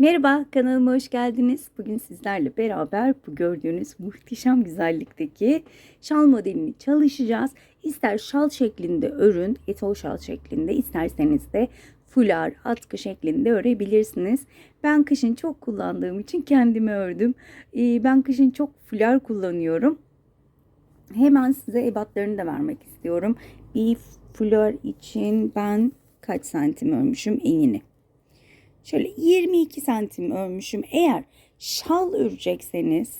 Merhaba kanalıma hoş geldiniz. Bugün sizlerle beraber bu gördüğünüz muhteşem güzellikteki şal modelini çalışacağız. İster şal şeklinde örün, etol şal şeklinde isterseniz de fular, atkı şeklinde örebilirsiniz. Ben kışın çok kullandığım için kendime ördüm. Ee, Ben kışın çok fular kullanıyorum. Hemen size ebatlarını da vermek istiyorum. Bir fular için ben kaç santim örmüşüm enini? Şöyle 22 santim örmüşüm. Eğer şal örecekseniz,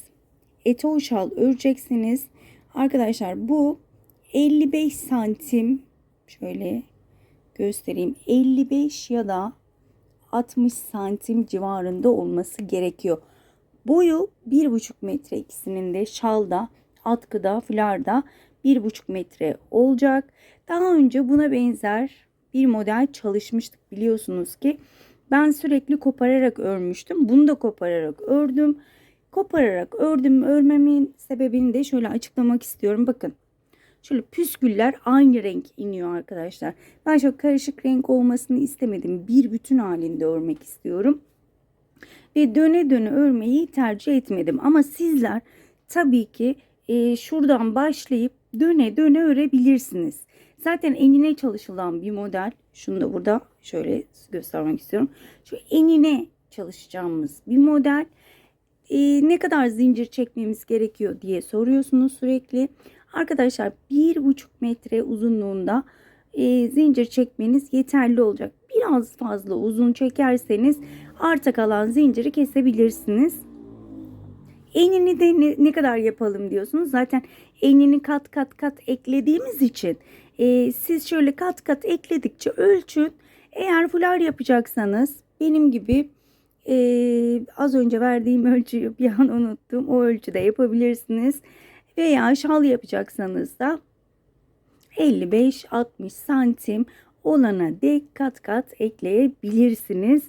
etol şal örecekseniz arkadaşlar bu 55 santim şöyle göstereyim. 55 ya da 60 santim civarında olması gerekiyor. Boyu 1,5 metre ikisinin de şalda, atkıda, fularda 1,5 metre olacak. Daha önce buna benzer bir model çalışmıştık biliyorsunuz ki. Ben sürekli kopararak örmüştüm. Bunu da kopararak ördüm. Kopararak ördüm. Örmemin sebebini de şöyle açıklamak istiyorum. Bakın. Şöyle püsküller aynı renk iniyor arkadaşlar. Ben çok karışık renk olmasını istemedim. Bir bütün halinde örmek istiyorum. Ve döne döne örmeyi tercih etmedim. Ama sizler tabii ki e, şuradan başlayıp döne döne örebilirsiniz. Zaten enine çalışılan bir model. Şunu da burada şöyle göstermek istiyorum. Şu enine çalışacağımız bir model. Ee, ne kadar zincir çekmemiz gerekiyor diye soruyorsunuz sürekli. Arkadaşlar bir buçuk metre uzunluğunda e, zincir çekmeniz yeterli olacak. Biraz fazla uzun çekerseniz arta kalan zinciri kesebilirsiniz. Enini de ne, ne kadar yapalım diyorsunuz. Zaten enini kat kat kat eklediğimiz için e, siz şöyle kat kat ekledikçe ölçün. Eğer fular yapacaksanız benim gibi e, az önce verdiğim ölçüyü bir an unuttum. O ölçüde yapabilirsiniz. Veya şal yapacaksanız da 55-60 santim olana dek kat kat ekleyebilirsiniz.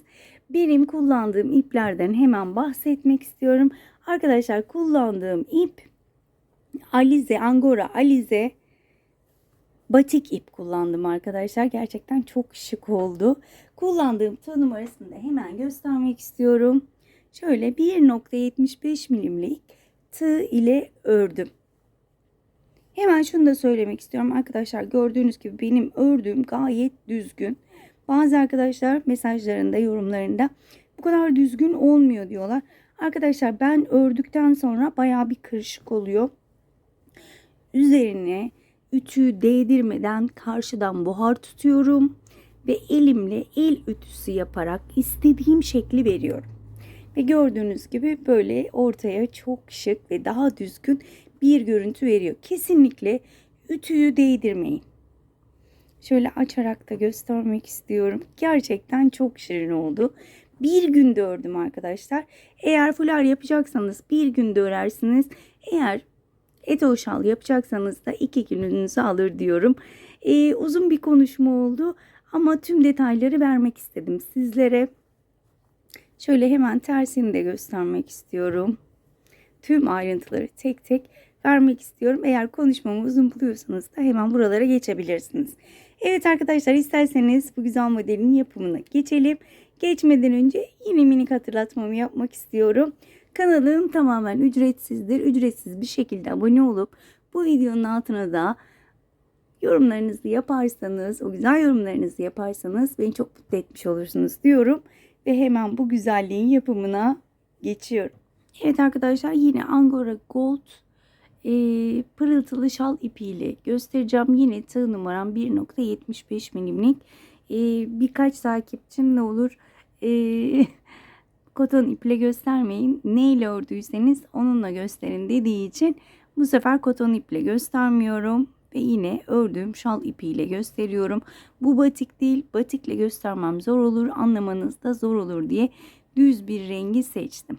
Benim kullandığım iplerden hemen bahsetmek istiyorum. Arkadaşlar kullandığım ip Alize, Angora Alize batik ip kullandım arkadaşlar. Gerçekten çok şık oldu. Kullandığım tığ numarasını da hemen göstermek istiyorum. Şöyle 1.75 milimlik tığ ile ördüm. Hemen şunu da söylemek istiyorum arkadaşlar. Gördüğünüz gibi benim ördüğüm gayet düzgün. Bazı arkadaşlar mesajlarında, yorumlarında bu kadar düzgün olmuyor diyorlar. Arkadaşlar ben ördükten sonra baya bir kırışık oluyor. Üzerine ütüyü değdirmeden karşıdan buhar tutuyorum ve elimle el ütüsü yaparak istediğim şekli veriyorum. Ve gördüğünüz gibi böyle ortaya çok şık ve daha düzgün bir görüntü veriyor. Kesinlikle ütüyü değdirmeyin. Şöyle açarak da göstermek istiyorum. Gerçekten çok şirin oldu. Bir günde ördüm arkadaşlar. Eğer fular yapacaksanız bir günde örersiniz. Eğer Eto şal yapacaksanız da iki gününüzü alır diyorum. Ee, uzun bir konuşma oldu ama tüm detayları vermek istedim sizlere. Şöyle hemen tersini de göstermek istiyorum. Tüm ayrıntıları tek tek vermek istiyorum. Eğer konuşmamı uzun buluyorsanız da hemen buralara geçebilirsiniz. Evet arkadaşlar isterseniz bu güzel modelin yapımına geçelim. Geçmeden önce yine minik hatırlatmamı yapmak istiyorum. Kanalım tamamen ücretsizdir. Ücretsiz bir şekilde abone olup bu videonun altına da yorumlarınızı yaparsanız, o güzel yorumlarınızı yaparsanız beni çok mutlu etmiş olursunuz diyorum. Ve hemen bu güzelliğin yapımına geçiyorum. Evet arkadaşlar yine Angora Gold e, pırıltılı şal ipiyle göstereceğim. Yine tığ numaram 1.75 milimlik. E, birkaç takipçim ne olur e, koton iple göstermeyin. Neyle ördüyseniz onunla gösterin dediği için bu sefer koton iple göstermiyorum. Ve yine ördüğüm şal ipiyle gösteriyorum. Bu batik değil. Batikle göstermem zor olur. Anlamanız da zor olur diye düz bir rengi seçtim.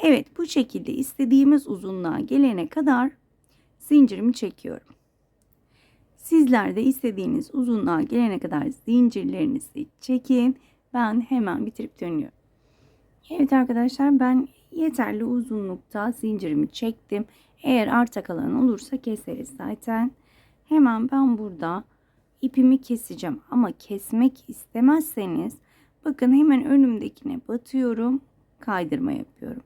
Evet bu şekilde istediğimiz uzunluğa gelene kadar zincirimi çekiyorum. Sizler de istediğiniz uzunluğa gelene kadar zincirlerinizi çekin. Ben hemen bitirip dönüyorum. Evet arkadaşlar ben yeterli uzunlukta zincirimi çektim. Eğer arta kalan olursa keseriz zaten. Hemen ben burada ipimi keseceğim ama kesmek istemezseniz Bakın hemen önümdekine batıyorum. Kaydırma yapıyorum.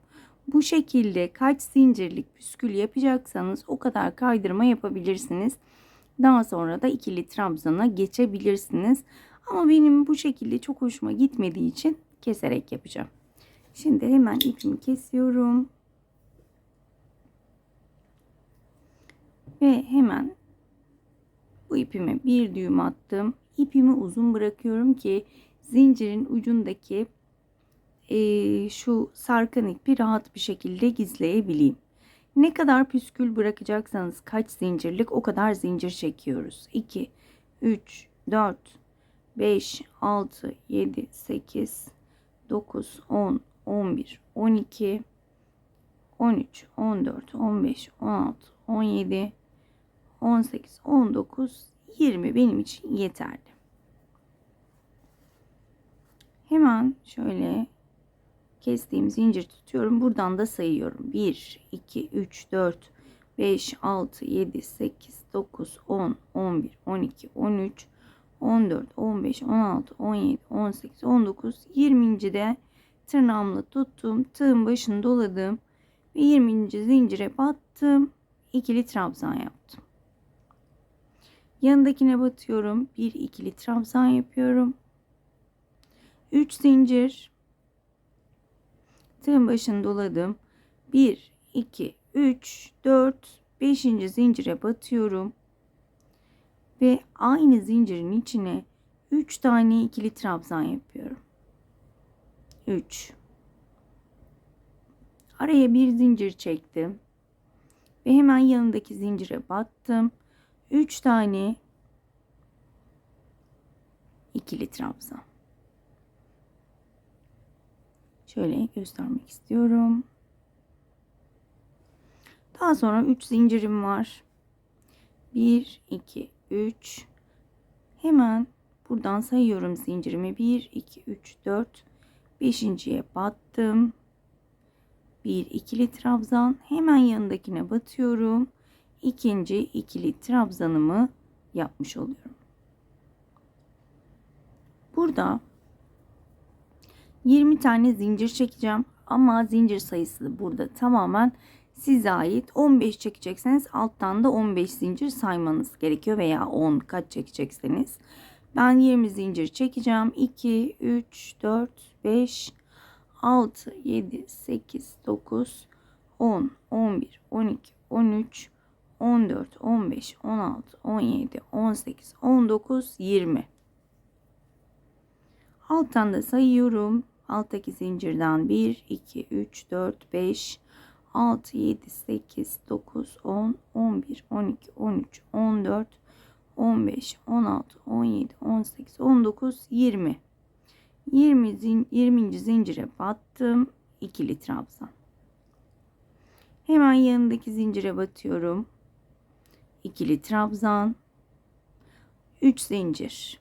Bu şekilde kaç zincirlik püskül yapacaksanız o kadar kaydırma yapabilirsiniz. Daha sonra da ikili trabzana geçebilirsiniz. Ama benim bu şekilde çok hoşuma gitmediği için keserek yapacağım. Şimdi hemen ipimi kesiyorum. Ve hemen bu ipime bir düğüm attım. İpimi uzun bırakıyorum ki zincirin ucundaki e, şu sarkan ipi rahat bir şekilde gizleyebileyim. Ne kadar püskül bırakacaksanız kaç zincirlik o kadar zincir çekiyoruz. 2, 3, 4, 5, 6, 7, 8, 9, 10, 11, 12, 13, 14, 15, 16, 17, 18, 19, 20 benim için yeterli. Hemen şöyle kestiğim zincir tutuyorum. Buradan da sayıyorum. 1, 2, 3, 4, 5, 6, 7, 8, 9, 10, 11, 12, 13, 14, 15, 16, 17, 18, 19, 20. de tırnağımla tuttum. Tığın başını doladım. Ve 20. zincire battım. ikili trabzan yaptım. Yanındakine batıyorum. Bir ikili trabzan yapıyorum. 3 zincir. Tığın başını doladım. 1, 2, 3, 4, 5. zincire batıyorum. Ve aynı zincirin içine 3 tane ikili trabzan yapıyorum. 3 Araya bir zincir çektim. Ve hemen yanındaki zincire battım. 3 tane ikili trabzan. Şöyle göstermek istiyorum. Daha sonra 3 zincirim var. 1 2 3 Hemen buradan sayıyorum zincirimi. 1 2 3 4 5.'ye battım. Bir ikili trabzan. Hemen yanındakine batıyorum. İkinci ikili trabzanımı yapmış oluyorum. Burada 20 tane zincir çekeceğim ama zincir sayısı burada tamamen size ait. 15 çekecekseniz alttan da 15 zincir saymanız gerekiyor veya 10 kaç çekecekseniz. Ben 20 zincir çekeceğim. 2, 3, 4, 5, 6, 7, 8, 9, 10, 11, 12, 13, 14, 15, 16, 17, 18, 19, 20. Alttan da sayıyorum. Alttaki zincirden 1, 2, 3, 4, 5, 6, 7, 8, 9, 10, 11, 12, 13, 14, 15, 16, 17, 18, 19, 20. 20, zin 20. zincire battım. ikili trabzan. Hemen yanındaki zincire batıyorum. ikili trabzan. 3 zincir.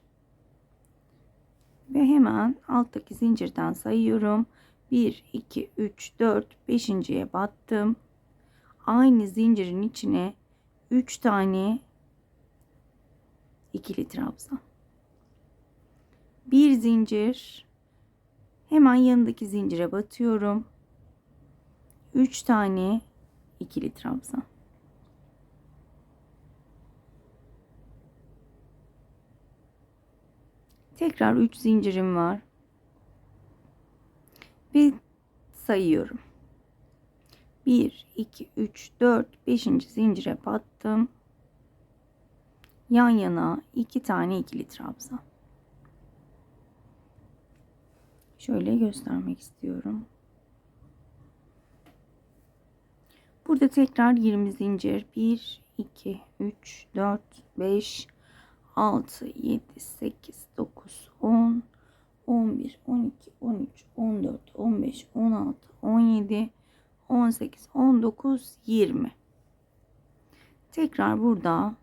Ve hemen alttaki zincirden sayıyorum. 1, 2, 3, 4, 5.ye battım. Aynı zincirin içine 3 tane ikili trabzan. Bir zincir. Hemen yanındaki zincire batıyorum. 3 tane ikili trabzan. Tekrar 3 zincirim var. Ve sayıyorum. 1, 2, 3, 4, 5. zincire battım. Yan yana 2 tane ikili trabzan. Şöyle göstermek istiyorum. Burada tekrar 20 zincir. 1, 2, 3, 4, 5, 6, 7, 8, 9, 10, 11, 12, 13, 14, 15, 16, 17, 18, 19, 20. Tekrar burada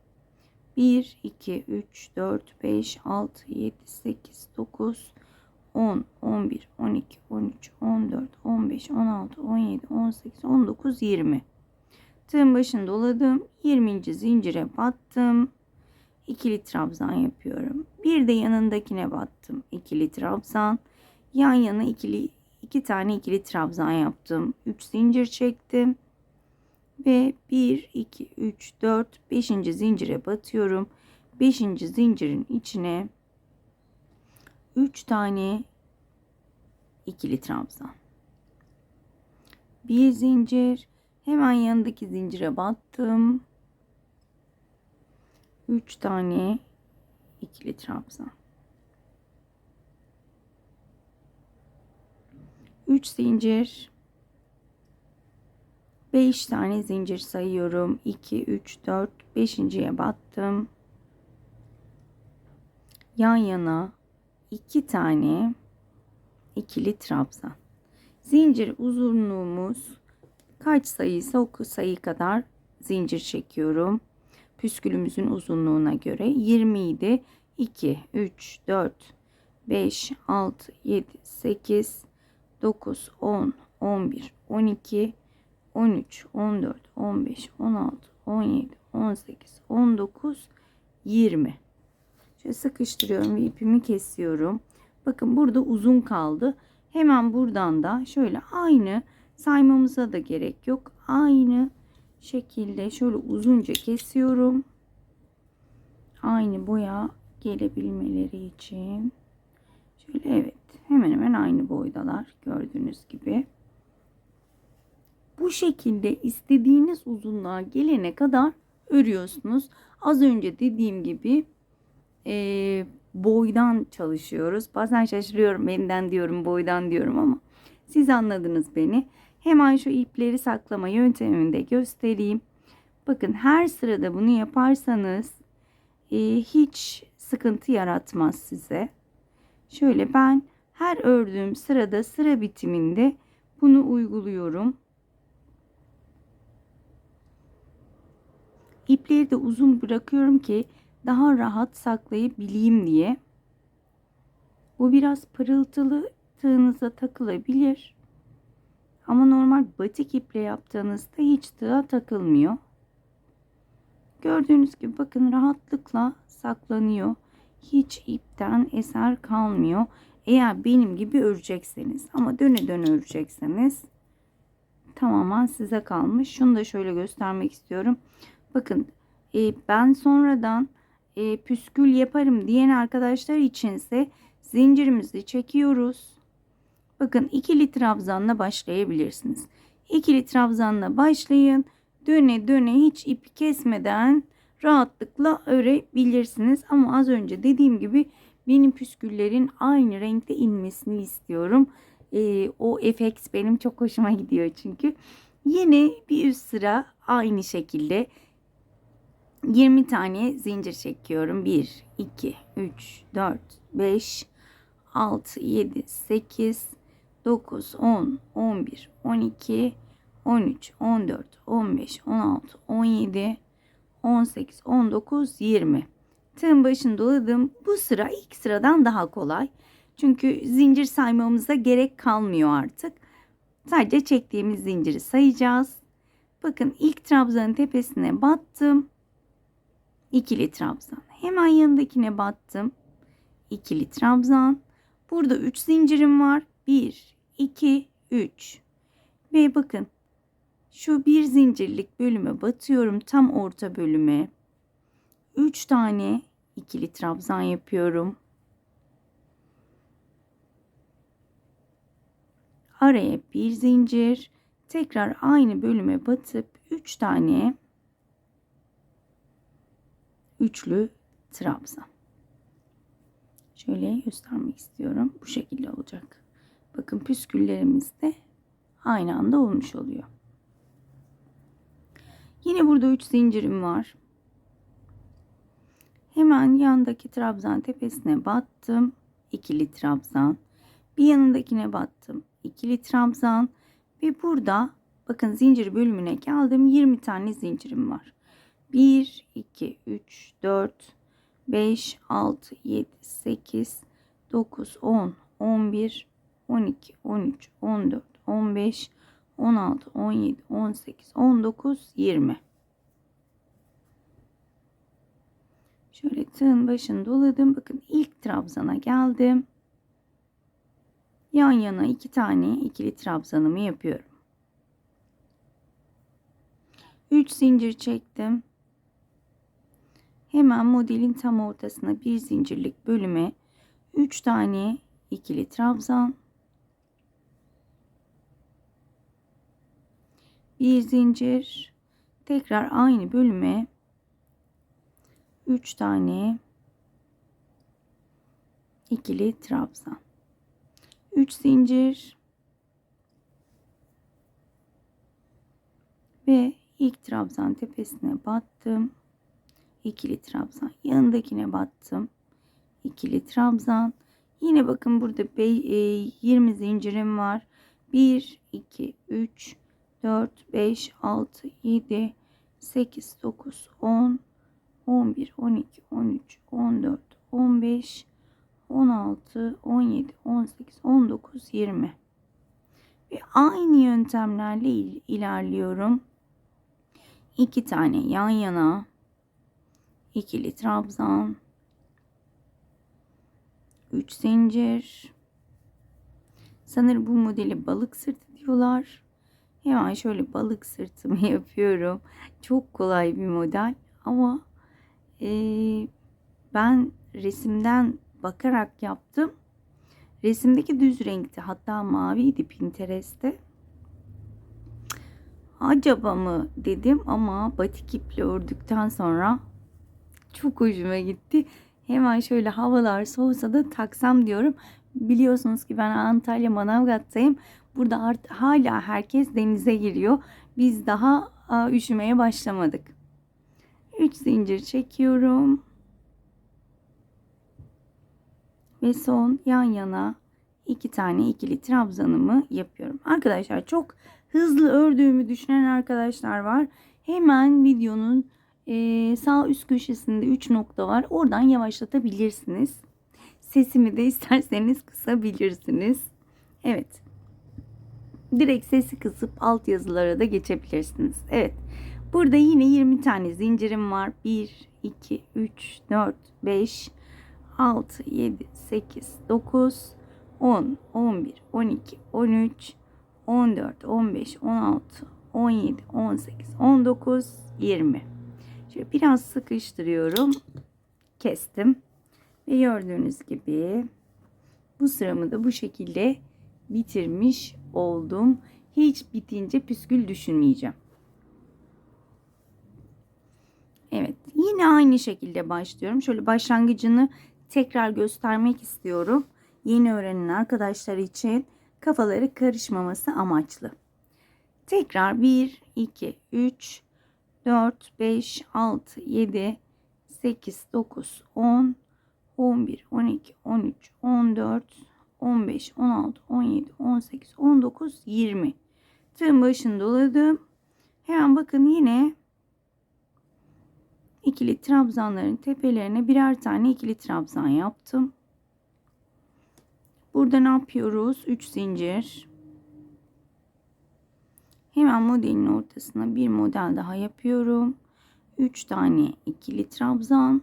1, 2, 3, 4, 5, 6, 7, 8, 9, 10, 11, 12, 13, 14, 15, 16, 17, 18, 19, 20. Tığın başını doladım. 20. zincire battım. İkili trabzan yapıyorum. Bir de yanındakine battım. İkili trabzan. Yan yana ikili iki tane ikili trabzan yaptım. 3 zincir çektim. Ve 1 2 3 4 5. zincire batıyorum. 5. zincirin içine 3 tane ikili trabzan. Bir zincir, hemen yanındaki zincire battım. 3 tane ikili trabzan. 3 zincir 5 tane zincir sayıyorum. 2 3 4 5.ye battım. Yan yana 2 tane ikili trabzan. Zincir uzunluğumuz kaç sayıysa o sayı kadar zincir çekiyorum? Püskülümüzün uzunluğuna göre 20 idi. 2 3 4 5 6 7 8 9, 10, 11, 12, 13, 14, 15, 16, 17, 18, 19, 20. Şöyle sıkıştırıyorum ve ipimi kesiyorum. Bakın burada uzun kaldı. Hemen buradan da şöyle aynı saymamıza da gerek yok. Aynı şekilde şöyle uzunca kesiyorum. Aynı boya gelebilmeleri için. Şöyle evet hemen hemen aynı boydalar gördüğünüz gibi. Bu şekilde istediğiniz uzunluğa gelene kadar örüyorsunuz. Az önce dediğim gibi e, boydan çalışıyoruz. Bazen şaşırıyorum benden diyorum boydan diyorum ama siz anladınız beni. Hemen şu ipleri saklama yöntemini de göstereyim. Bakın her sırada bunu yaparsanız e, hiç sıkıntı yaratmaz size. Şöyle ben her ördüğüm sırada sıra bitiminde bunu uyguluyorum. İpleri de uzun bırakıyorum ki daha rahat saklayabileyim diye. Bu biraz pırıltılı tığınıza takılabilir. Ama normal batik iple yaptığınızda hiç tığa takılmıyor. Gördüğünüz gibi bakın rahatlıkla saklanıyor. Hiç ipten eser kalmıyor. Eğer benim gibi örecekseniz ama döne döne örecekseniz tamamen size kalmış. Şunu da şöyle göstermek istiyorum. Bakın e, ben sonradan e, püskül yaparım diyen arkadaşlar içinse zincirimizi çekiyoruz. Bakın ikili trabzanla başlayabilirsiniz. İkili trabzanla başlayın. Döne döne hiç ipi kesmeden rahatlıkla örebilirsiniz. Ama az önce dediğim gibi benim püsküllerin aynı renkte inmesini istiyorum. Ee, o efekt benim çok hoşuma gidiyor çünkü. Yine bir üst sıra aynı şekilde 20 tane zincir çekiyorum. 1, 2, 3, 4, 5, 6, 7, 8, 9, 10, 11, 12, 13, 14, 15, 16, 17, 18, 19, 20. Tığın başını doladım. Bu sıra ilk sıradan daha kolay. Çünkü zincir saymamıza gerek kalmıyor artık. Sadece çektiğimiz zinciri sayacağız. Bakın ilk trabzanın tepesine battım. İkili trabzan. Hemen yanındakine battım. İkili trabzan. Burada 3 zincirim var. 1, 2, 3. Ve bakın şu bir zincirlik bölüme batıyorum. Tam orta bölüme. 3 tane ikili trabzan yapıyorum. Araya bir zincir. Tekrar aynı bölüme batıp 3 tane üçlü trabzan. Şöyle göstermek istiyorum. Bu şekilde olacak. Bakın püsküllerimiz de aynı anda olmuş oluyor. Yine burada 3 zincirim var. Hemen yandaki trabzan tepesine battım. ikili trabzan. Bir yanındakine battım. ikili trabzan. Ve burada bakın zincir bölümüne geldim. 20 tane zincirim var. 1, 2, 3, 4, 5, 6, 7, 8, 9, 10, 11, 12, 13, 14, 15, 16, 17, 18, 19, 20. Şöyle tığın başını doladım. Bakın ilk trabzana geldim. yan yana iki tane ikili trabzanımı yapıyorum. 3 zincir çektim. Hemen modelin tam ortasına bir zincirlik bölüme 3 tane ikili trabzan bir zincir tekrar aynı bölüme 3 tane ikili trabzan. 3 zincir ve ilk trabzan tepesine battım ikili trabzan yanındakine battım. İkili trabzan yine bakın burada 20 zincirim var. 1 2 3 4 5 6 7 8 9 10 11 12 13 14 15 16 17 18 19 20 ve aynı yöntemlerle il ilerliyorum. İki tane yan yana ikili trabzan 3 zincir. Sanırım bu modeli balık sırtı diyorlar. Hemen şöyle balık sırtımı yapıyorum. Çok kolay bir model ama e, ben resimden bakarak yaptım. Resimdeki düz renkti hatta maviydi Pinterest'te. Acaba mı dedim ama batik iple ördükten sonra çok hoşuma gitti. Hemen şöyle havalar soğusa da taksam diyorum. Biliyorsunuz ki ben Antalya Manavgat'tayım. Burada art, hala herkes denize giriyor. Biz daha a, üşümeye başlamadık. 3 zincir çekiyorum. Ve son yan yana iki tane ikili trabzanımı yapıyorum. Arkadaşlar çok hızlı ördüğümü düşünen arkadaşlar var. Hemen videonun e, sağ üst köşesinde 3 nokta var. Oradan yavaşlatabilirsiniz. Sesimi de isterseniz kısabilirsiniz. Evet. Direkt sesi kısıp alt yazılara da geçebilirsiniz. Evet. Burada yine 20 tane zincirim var. 1, 2, 3, 4, 5, 6, 7, 8, 9, 10, 11, 12, 13, 14, 15, 16, 17, 18, 19, 20. Şöyle biraz sıkıştırıyorum. Kestim. Ve gördüğünüz gibi bu sıramı da bu şekilde bitirmiş oldum. Hiç bitince püskül düşünmeyeceğim. Evet yine aynı şekilde başlıyorum. Şöyle başlangıcını tekrar göstermek istiyorum. Yeni öğrenen arkadaşlar için kafaları karışmaması amaçlı. Tekrar 1, 2, 3, 4, 5, 6, 7, 8, 9, 10, 11, 12, 13, 14, 15, 16, 17, 18, 19, 20. Tığın başını doladım. Hemen bakın yine ikili trabzanların tepelerine birer tane ikili trabzan yaptım. Burada ne yapıyoruz? 3 zincir. Hemen modelin ortasına bir model daha yapıyorum. 3 tane ikili trabzan.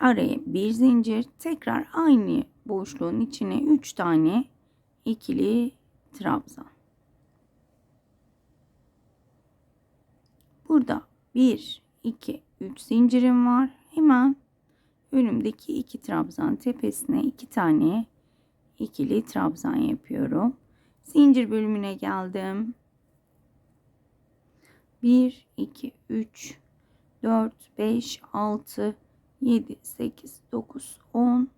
Araya bir zincir. Tekrar aynı boşluğun içine 3 tane ikili trabzan. Burada 1, 2, 3 zincirim var. Hemen önümdeki iki trabzan tepesine iki tane ikili trabzan yapıyorum. Zincir bölümüne geldim. 1, 2, 3, 4, 5, 6, 7, 8, 9, 10,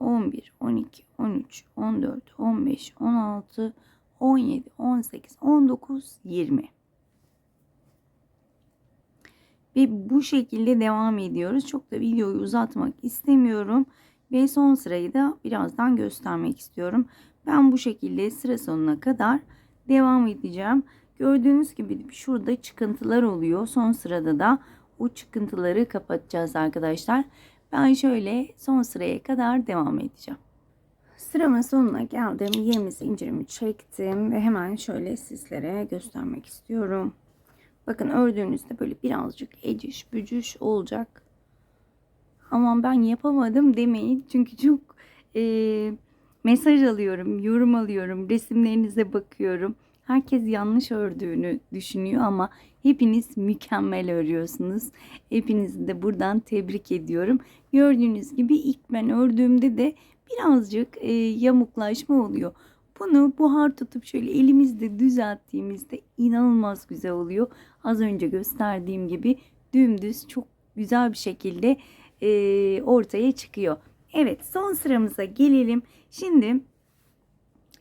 11, 12, 13, 14, 15, 16, 17, 18, 19, 20. Ve bu şekilde devam ediyoruz. Çok da videoyu uzatmak istemiyorum. Ve son sırayı da birazdan göstermek istiyorum. Ben bu şekilde sıra sonuna kadar devam edeceğim. Gördüğünüz gibi şurada çıkıntılar oluyor. Son sırada da o çıkıntıları kapatacağız arkadaşlar. Ben şöyle son sıraya kadar devam edeceğim. Sıramın sonuna geldim. 20 zincirimi çektim ve hemen şöyle sizlere göstermek istiyorum. Bakın ördüğünüzde böyle birazcık eciş bücüş olacak. Aman ben yapamadım demeyin. Çünkü çok e, mesaj alıyorum, yorum alıyorum, resimlerinize bakıyorum. Herkes yanlış ördüğünü düşünüyor ama hepiniz mükemmel örüyorsunuz. Hepinizi de buradan tebrik ediyorum. Gördüğünüz gibi ilk ben ördüğümde de birazcık e, yamuklaşma oluyor. Bunu buhar tutup şöyle elimizde düzelttiğimizde inanılmaz güzel oluyor. Az önce gösterdiğim gibi dümdüz çok güzel bir şekilde e, ortaya çıkıyor. Evet son sıramıza gelelim. Şimdi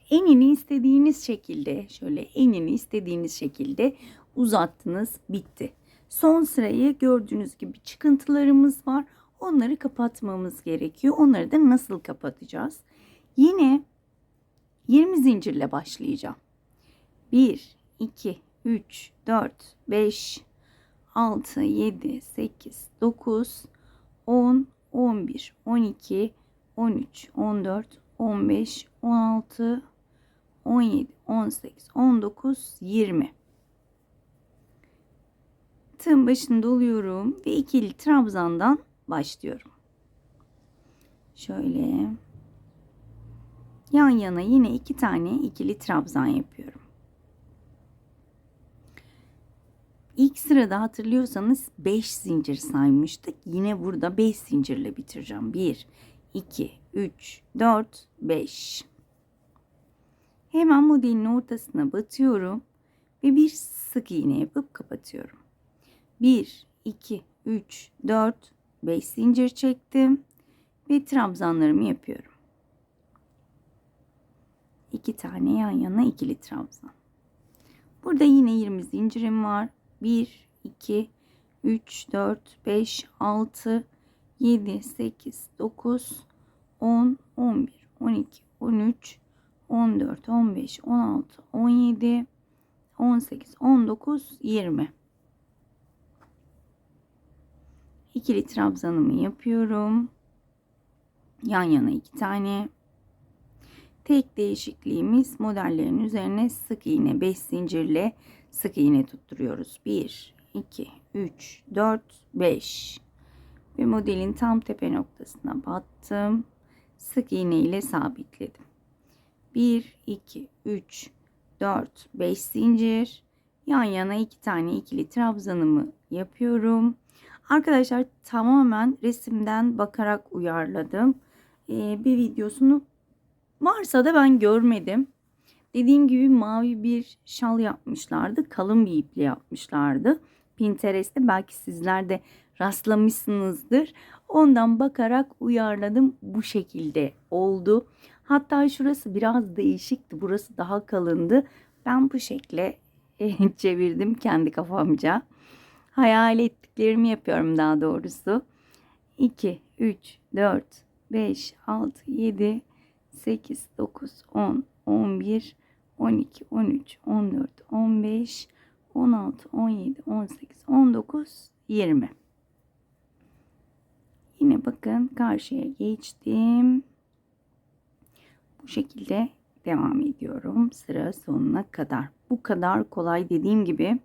enini istediğiniz şekilde şöyle enini istediğiniz şekilde uzattınız bitti. Son sırayı gördüğünüz gibi çıkıntılarımız var. Onları kapatmamız gerekiyor. Onları da nasıl kapatacağız? Yine 20 zincirle başlayacağım. 1, 2, 3, 4, 5, 6, 7, 8, 9, 10, 11, 12, 13, 14, 15, 16, 17, 18, 19, 20. Tığın başını doluyorum ve ikili trabzandan başlıyorum. Şöyle yan yana yine iki tane ikili trabzan yapıyorum. İlk sırada hatırlıyorsanız 5 zincir saymıştık. Yine burada 5 zincirle bitireceğim. 1, 2, 3, 4, 5. Hemen modelin ortasına batıyorum ve bir sık iğne yapıp kapatıyorum. 1, 2, 3, 4, 5 zincir çektim ve trabzanlarımı yapıyorum. 2 tane yan yana ikili trabzan. Burada yine 20 zincirim var. 1, 2, 3, 4, 5, 6, 7, 8, 9, 10, 11, 12, 13, 14, 15, 16, 17, 18, 19, 20. İkili trabzanımı yapıyorum. Yan yana iki tane. Tek değişikliğimiz modellerin üzerine sık iğne 5 zincirle sık iğne tutturuyoruz. 1, 2, 3, 4, 5. Ve modelin tam tepe noktasına battım. Sık iğne ile sabitledim. 1, 2, 3, 4, 5 zincir. Yan yana iki tane ikili trabzanımı yapıyorum. Arkadaşlar tamamen resimden bakarak uyarladım. Ee, bir videosunu varsa da ben görmedim. Dediğim gibi mavi bir şal yapmışlardı. Kalın bir iple yapmışlardı. Pinterest'te belki sizler de rastlamışsınızdır. Ondan bakarak uyarladım. Bu şekilde oldu. Hatta şurası biraz değişikti. Burası daha kalındı. Ben bu şekle çevirdim kendi kafamca. Hayal ettiklerimi yapıyorum daha doğrusu. 2, 3, 4, 5, 6, 7, 8, 9, 10, 11, 12, 13, 14, 15, 16, 17, 18, 19, 20. Yine bakın karşıya geçtim. Bu şekilde devam ediyorum sıra sonuna kadar. Bu kadar kolay dediğim gibi.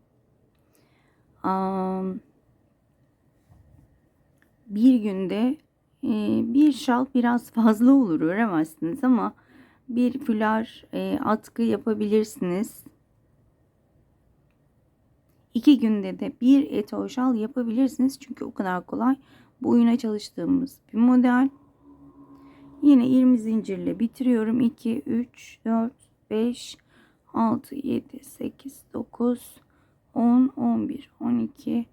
Bir günde bir şal biraz fazla olur öremezsiniz ama bir fular atkı yapabilirsiniz. İki günde de bir etol şal yapabilirsiniz. Çünkü o kadar kolay. Bu oyuna çalıştığımız bir model. Yine 20 zincirle bitiriyorum. 2, 3, 4, 5, 6, 7, 8, 9, 10, 11, 12,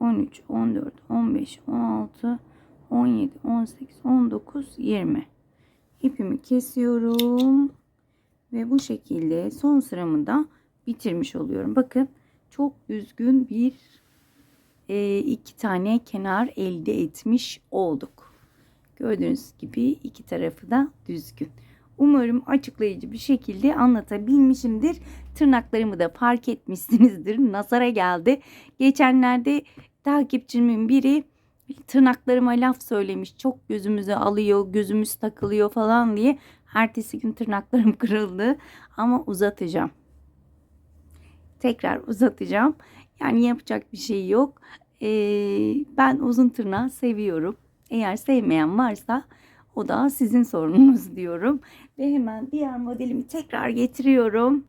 13, 14, 15, 16, 17, 18, 19, 20. İpimi kesiyorum. Ve bu şekilde son sıramı da bitirmiş oluyorum. Bakın çok düzgün bir e, iki tane kenar elde etmiş olduk. Gördüğünüz gibi iki tarafı da düzgün. Umarım açıklayıcı bir şekilde anlatabilmişimdir. Tırnaklarımı da fark etmişsinizdir. Nazara geldi. Geçenlerde takipçimin biri tırnaklarıma laf söylemiş. Çok gözümüzü alıyor, gözümüz takılıyor falan diye. Ertesi gün tırnaklarım kırıldı ama uzatacağım. Tekrar uzatacağım. Yani yapacak bir şey yok. Ee, ben uzun tırnağı seviyorum. Eğer sevmeyen varsa O da sizin sorununuz diyorum. Ve hemen diğer modelimi tekrar getiriyorum.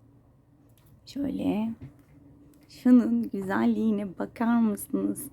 Şöyle. Şunun güzelliğine bakar mısınız?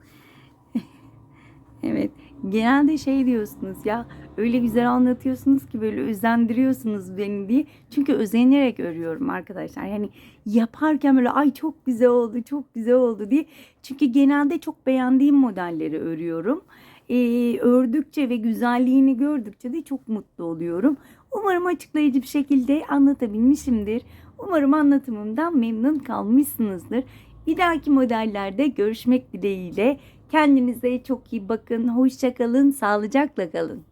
Evet. Genelde şey diyorsunuz ya öyle güzel anlatıyorsunuz ki böyle özendiriyorsunuz beni diye. Çünkü özenerek örüyorum arkadaşlar. Yani yaparken böyle ay çok güzel oldu, çok güzel oldu diye. Çünkü genelde çok beğendiğim modelleri örüyorum. Ee, ördükçe ve güzelliğini gördükçe de çok mutlu oluyorum. Umarım açıklayıcı bir şekilde anlatabilmişimdir. Umarım anlatımımdan memnun kalmışsınızdır. Bir dahaki modellerde görüşmek dileğiyle. Kendinize çok iyi bakın. Hoşça kalın, sağlıcakla kalın.